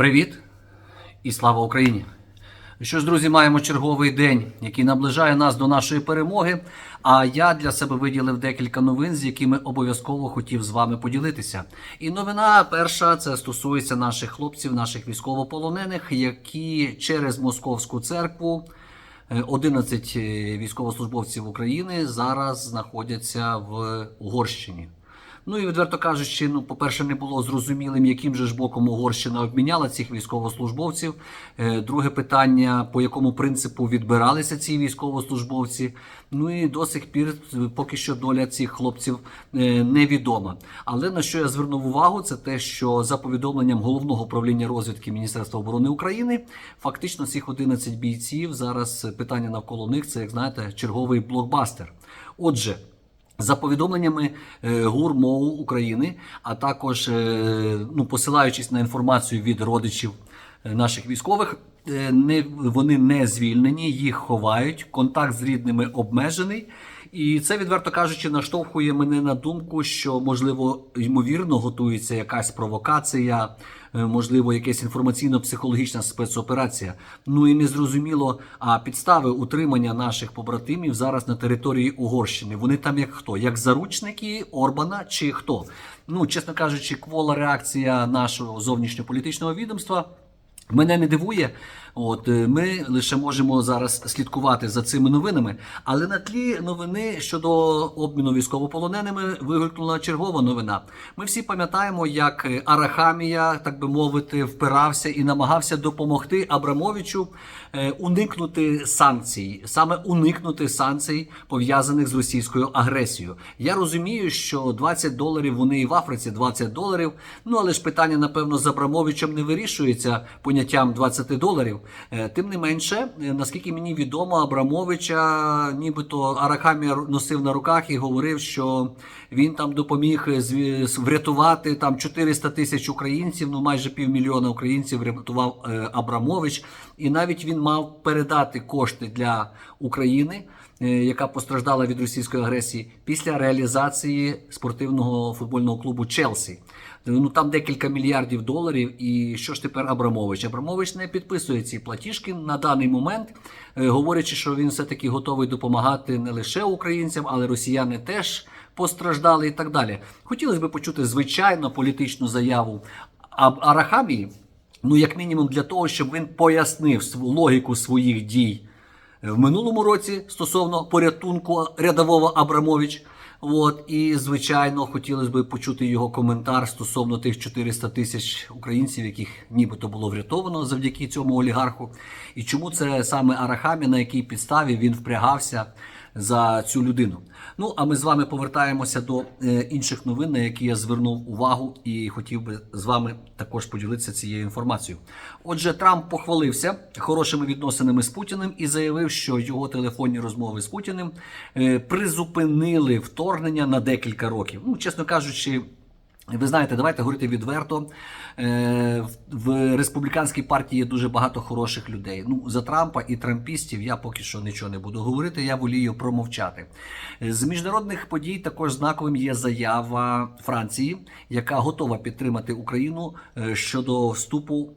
Привіт і слава Україні! Що ж, друзі, маємо черговий день, який наближає нас до нашої перемоги. А я для себе виділив декілька новин, з якими обов'язково хотів з вами поділитися. І новина перша це стосується наших хлопців, наших військовополонених, які через московську церкву. е, 11 військовослужбовців України зараз знаходяться в Угорщині. Ну і відверто кажучи, ну, по-перше, не було зрозумілим, яким же ж боком Угорщина обміняла цих військовослужбовців. Е, Друге питання, по якому принципу відбиралися ці військовослужбовці. Ну і до сих пір е, поки що доля цих хлопців е, невідома. Але на що я звернув увагу, це те, що за повідомленням головного управління розвідки Міністерства оборони України, фактично цих 11 бійців зараз питання навколо них це, як знаєте, черговий блокбастер. Отже. За повідомленнями е, ГУР МОУ України, а також е, ну, посилаючись на інформацію від родичів е, наших військових, не, вони не звільнені, їх ховають, контакт з рідними обмежений. І це, відверто кажучи, наштовхує мене на думку, що можливо ймовірно готується якась провокація, е, можливо, якась інформаційно-психологічна спецоперація. Ну і незрозуміло, а підстави утримання наших побратимів зараз на території Угорщини. Вони там як хто? Як заручники Орбана чи хто? Ну, чесно кажучи, квола реакція нашого зовнішньополітичного відомства. Мене не дивує, от е, ми лише можемо зараз слідкувати за цими новинами. Але на тлі новини щодо обміну військовополоненими вигукнула чергова новина. Ми всі пам'ятаємо, як е, Арахамія, так би мовити, впирався і намагався допомогти Абрамовичу е, уникнути санкцій, саме уникнути санкцій, пов'язаних з російською агресією. Я розумію, що 20 доларів вони і в Африці 20 доларів. Ну але ж питання, напевно, з Абрамовичем не вирішується поняттям 20 доларів. Е, Тим не менше, е, наскільки мені відомо, Абрамовича, нібито Арахамія носив на руках і говорив, що він там допоміг е, врятувати там 400 тисяч українців, ну майже півмільйона українців врятував Абрамович. І навіть він мав передати кошти для України, яка постраждала від російської агресії, після реалізації спортивного футбольного клубу Челсі. Ну там декілька мільярдів доларів. І що ж тепер Абрамович? Абрамович не підписує ці платіжки на даний момент, е, говорячи, що він все таки готовий допомагати не лише українцям, але росіяни теж постраждали і так далі. Хотілося б почути звичайно політичну заяву Арахамії. Ну, як мінімум, для того, щоб він пояснив логіку своїх дій в минулому році стосовно порятунку рядового Абрамович. От і звичайно хотілося б почути його коментар стосовно тих 400 тисяч українців, яких нібито було врятовано завдяки цьому олігарху. І чому це саме Арахамі, на якій підставі він впрягався за цю людину. Ну а ми з вами повертаємося до е, інших новин, на які я звернув увагу і хотів би з вами також поділитися цією інформацією. Отже, Трамп похвалився хорошими відносинами з Путіним і заявив, що його телефонні розмови з Путіним е, призупинили вторгнення на декілька років. Ну, чесно кажучи. Ви знаєте, давайте говорити відверто. Е, в- республіканській партії є дуже багато хороших людей. Ну за Трампа і трампістів я поки що нічого не буду говорити. Я волію промовчати. Е, З міжнародних подій також знаковим є заява Франції, яка готова підтримати Україну е, щодо вступу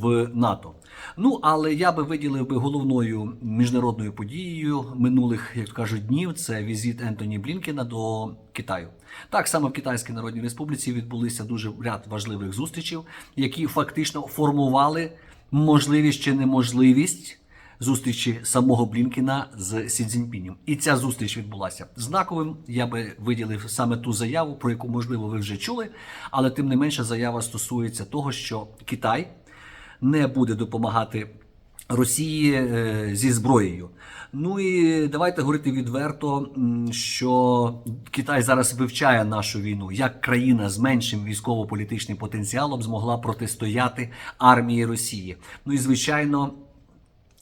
в НАТО. Ну але я би виділив би головною міжнародною подією минулих, як кажуть, днів. Це візит Ентоні Блінкена до Китаю. Так само в Китайській Народній Республіці відбулися дуже ряд важливих зустрічей, які фактично формували можливість чи неможливість зустрічі самого Блінкена з Сі Цзіньпінем. І ця зустріч відбулася знаковим. Я би виділив саме ту заяву, про яку можливо ви вже чули, але тим не менше заява стосується того, що Китай не буде допомагати Росії е, зі зброєю. Ну і давайте говорити відверто, що Китай зараз вивчає нашу війну, як країна з меншим військово-політичним потенціалом змогла протистояти армії Росії. Ну і звичайно,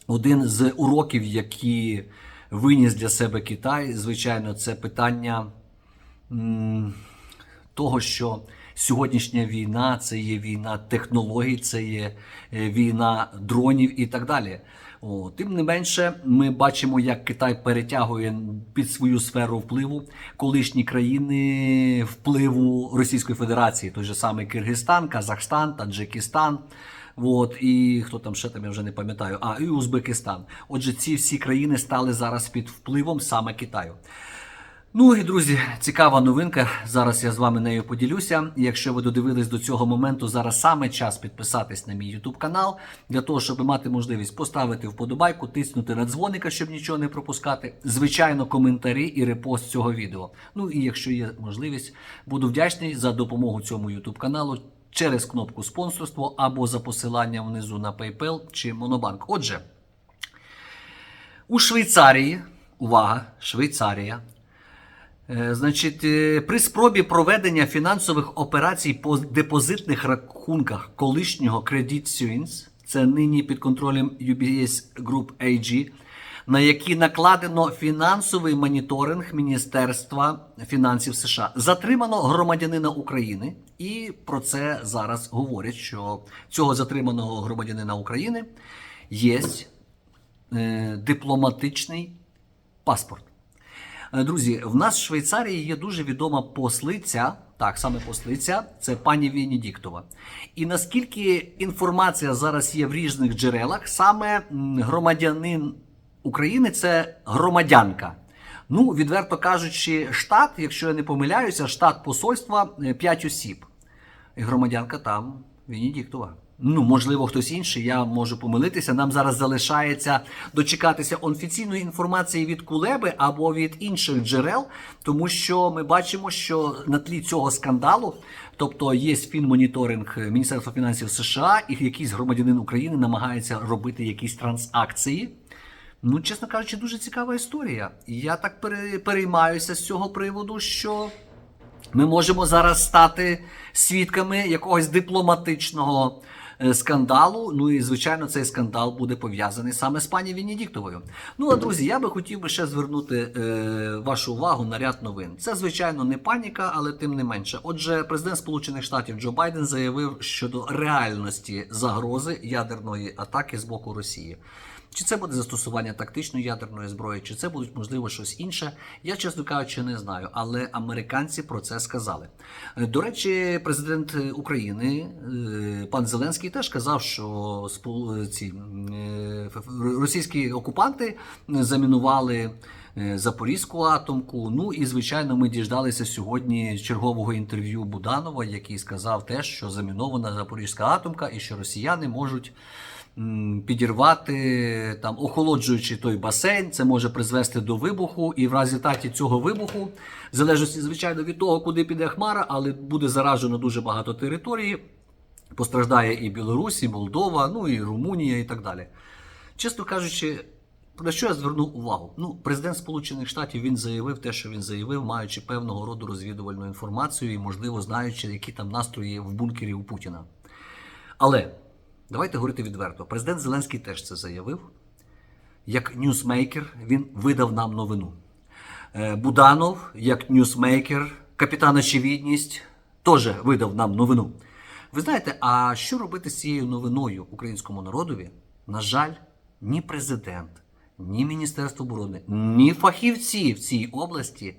один з уроків, які виніс для себе Китай, звичайно, це питання того, що сьогоднішня війна це є війна технологій, це є е, війна дронів і так далі. О, тим не менше, ми бачимо, як Китай перетягує під свою сферу впливу колишні країни впливу Російської Федерації, той же самий Киргизстан, Казахстан, Таджикистан. От, і хто там ще там, я вже не пам'ятаю, а і Узбекистан. Отже, ці всі країни стали зараз під впливом саме Китаю. Ну і друзі, цікава новинка. Зараз я з вами нею поділюся. Якщо ви додивились до цього моменту, зараз саме час підписатись на мій YouTube канал для того, щоб мати можливість поставити вподобайку, тиснути на дзвоника, щоб нічого не пропускати. Звичайно, коментарі і репост цього відео. Ну і якщо є можливість, буду вдячний за допомогу цьому YouTube каналу через кнопку спонсорство або за посиланням внизу на PayPal чи Monobank. Отже, у Швейцарії, увага, Швейцарія. Е, Значить, е, при спробі проведення фінансових операцій по депозитних рахунках колишнього Credit Suisse, це нині під контролем UBS Group AG, на які накладено фінансовий моніторинг Міністерства фінансів США, затримано громадянина України, і про це зараз говорять, що цього затриманого громадянина України є е, дипломатичний паспорт. Е, Друзі, в нас в Швейцарії є дуже відома послиця. Так, саме послиця, це пані Венедіктова. І наскільки інформація зараз є в різних джерелах, саме громадянин України це громадянка. Ну, відверто кажучи, штат, якщо я не помиляюся, штат посольства 5 осіб. І громадянка там Венедіктова. Ну, можливо, хтось інший, я можу помилитися. Нам зараз залишається дочекатися офіційної інформації від Кулеби або від інших джерел, тому що ми бачимо, що на тлі цього скандалу, тобто є фінмоніторинг Міністерства фінансів США, і якийсь громадянин України намагається робити якісь транзакції. Ну, чесно кажучи, дуже цікава історія. Я так пере- переймаюся з цього приводу, що ми можемо зараз стати свідками якогось дипломатичного скандалу. Ну і звичайно, цей скандал буде пов'язаний саме з пані Венедіктовою. Ну а друзі, я би хотів би ще звернути е, вашу увагу на ряд новин. Це звичайно не паніка, але тим не менше. Отже, президент Сполучених Штатів Джо Байден заявив щодо реальності загрози ядерної атаки з боку Росії. Чи це буде застосування тактичної ядерної зброї, чи це буде можливо щось інше? Я, чесно кажучи, не знаю. Але американці про це сказали. Е, До речі, президент України е, пан Зеленський теж казав, що спол- ці е, російські окупанти замінували. е, Запорізьку атомку. Ну і звичайно, ми діждалися сьогодні чергового інтерв'ю Буданова, який сказав теж, що замінована Запорізька атомка і що росіяни можуть підірвати там, охолоджуючи той басейн, це може призвести до вибуху, і в результаті цього вибуху, в залежності, звичайно, від того, куди піде хмара, але буде заражено дуже багато території. Постраждає і Білорусь, і Молдова, ну і Румунія, і так далі. Чесно кажучи, на що я звернув увагу? Ну, президент Сполучених Штатів він заявив те, що він заявив, маючи певного роду розвідувальну інформацію і, можливо, знаючи, які там настрої в бункері у Путіна. Але давайте говорити відверто. Президент Зеленський теж це заявив. Як ньюсмейкер він видав нам новину. Е, Буданов, як ньюсмейкер, капітан очевидність, теж видав нам новину. Ви знаєте, а що робити з цією новиною українському народові? На жаль, ні президент, ні Міністерство оборони, ні фахівці в цій області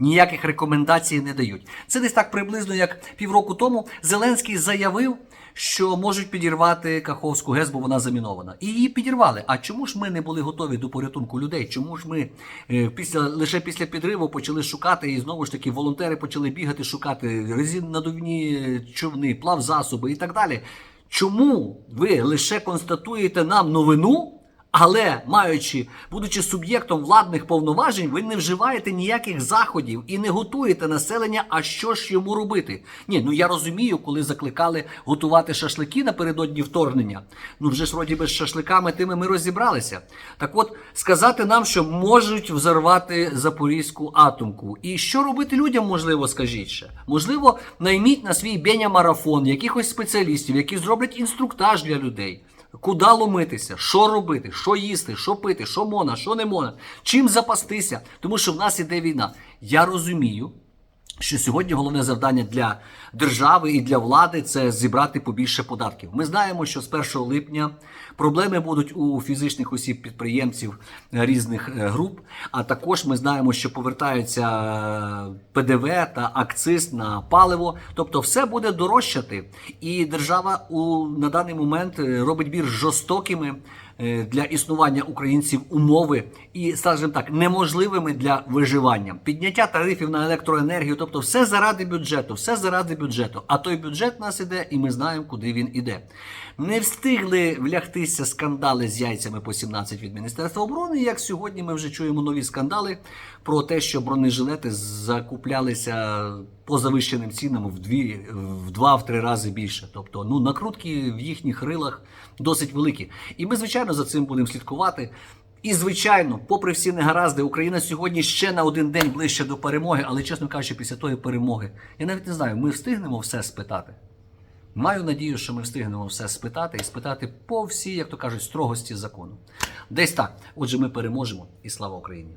ніяких рекомендацій не дають. Це десь так приблизно, як півроку тому Зеленський заявив, що можуть підірвати Каховську ГЕС, бо вона замінована. І її підірвали. А чому ж ми не були готові до порятунку людей? Чому ж ми е, після лише після підриву почали шукати і знову ж таки волонтери почали бігати, шукати резиннадувні човни, плавзасоби і так далі? Чому ви лише констатуєте нам новину? Але маючи, будучи суб'єктом владних повноважень, ви не вживаєте ніяких заходів і не готуєте населення, а що ж йому робити. Ні, ну я розумію, коли закликали готувати шашлики напередодні вторгнення. Ну вже ж вроді би з шашликами тими ми розібралися. Так от сказати нам, що можуть взорвати Запорізьку атомку. І що робити людям, можливо, скажіть ще. Можливо, найміть на свій беня марафон якихось спеціалістів, які зроблять інструктаж для людей. Куди ломитися, що робити, що їсти, що пити, що мона, що не мона, чим запастися, тому що в нас іде війна. Я розумію, що сьогодні головне завдання для держави і для влади це зібрати побільше податків. Ми знаємо, що з 1 липня проблеми будуть у фізичних осіб підприємців е, різних е, груп. А також ми знаємо, що повертаються е, ПДВ та акциз на паливо. Тобто, все буде дорожчати, і держава у на даний момент робить більш жорстокими для існування українців умови і, скажімо так, неможливими для виживання. Підняття тарифів на електроенергію, тобто все заради бюджету, все заради бюджету. А той бюджет нас іде, і ми знаємо, куди він іде. Не встигли влягтися скандали з яйцями по 17 від Міністерства оборони. Як сьогодні ми вже чуємо нові скандали про те, що бронежилети закуплялися по завищеним цінам в дві в два-три рази більше. Тобто, ну накрутки в їхніх рилах досить великі. І ми, звичайно, за цим будемо слідкувати. І, звичайно, попри всі негаразди, Україна сьогодні ще на один день ближче до перемоги, але, чесно кажучи, після тої перемоги, я навіть не знаю, ми встигнемо все спитати. Маю надію, що ми встигнемо все спитати і спитати по всій, як то кажуть, строгості закону. Десь так. Отже, ми переможемо і слава Україні!